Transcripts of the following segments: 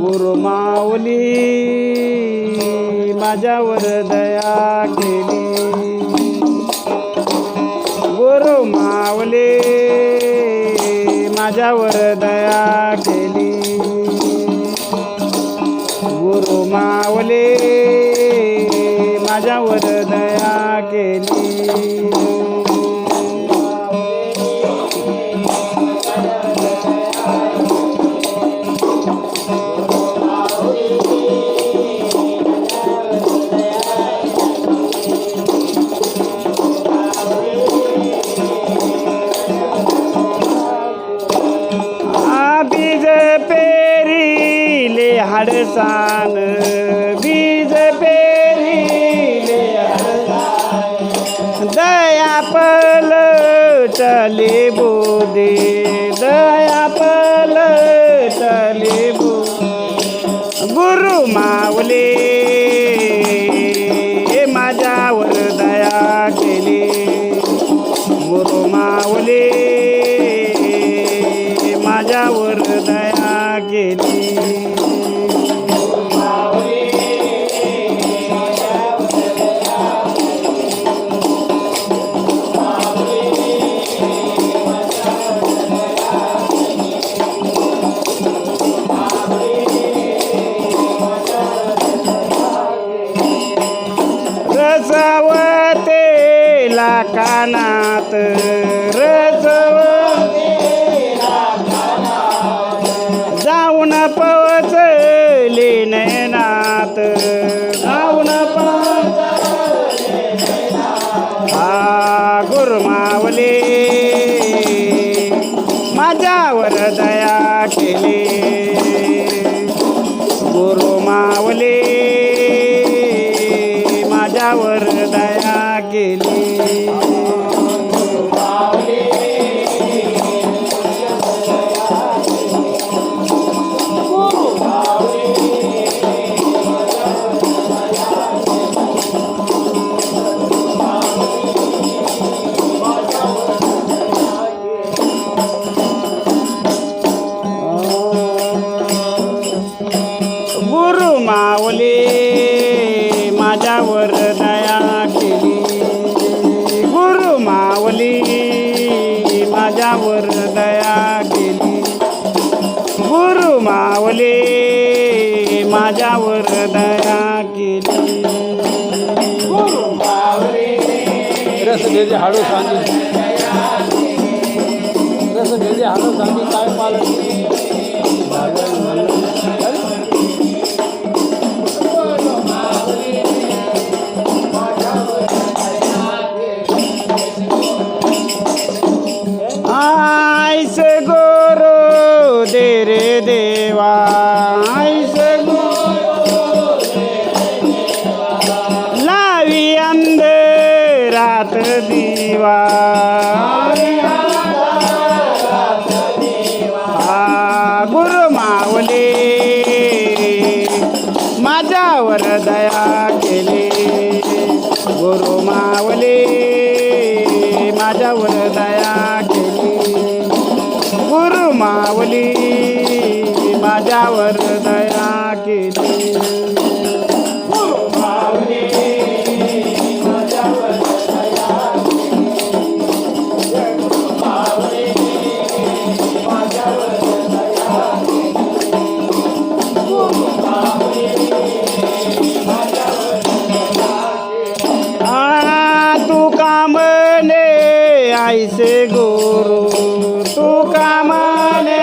गुरुमाऊली माझ्यावर दया केली. गुरुमाऊली माझ्यावर दया केली. गुरुमाऊली माझ्यावर दया केली. पेरीले बीज पेरिले दया पल चले बोदे दया पल चले बो गुरु माऊली रसवतेला लाकानात गुरु मावले माझ्यावर मावले माझ्यावर दया केली. रस भेजे हाडू सांगी रस भेजे हाडू सांगी काय पालन गोरो दे अंधरात दिवा. आ, गुरु मावले. माझ्यावर दया केले. गुरु मावले. माझ्यावर दया केली. गुरु मावली. माझ्यावर आईसे गुरु तू कामने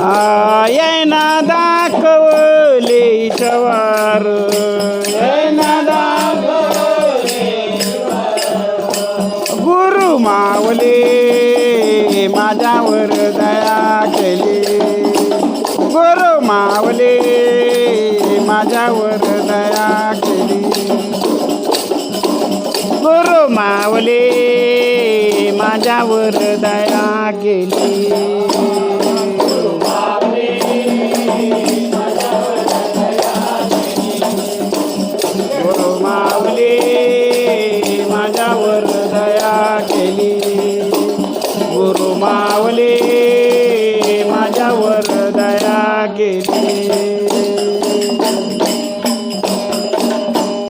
आ, दाखवले चवार येना गुरु मावले माझ्यावर दया केली. गुरु मावले माझ्यावर दया गुरु मावले माझ्यावर दया केली. गुरु मावले माझ्यावर दया केली. गुरु मावले माझ्यावर दया केली.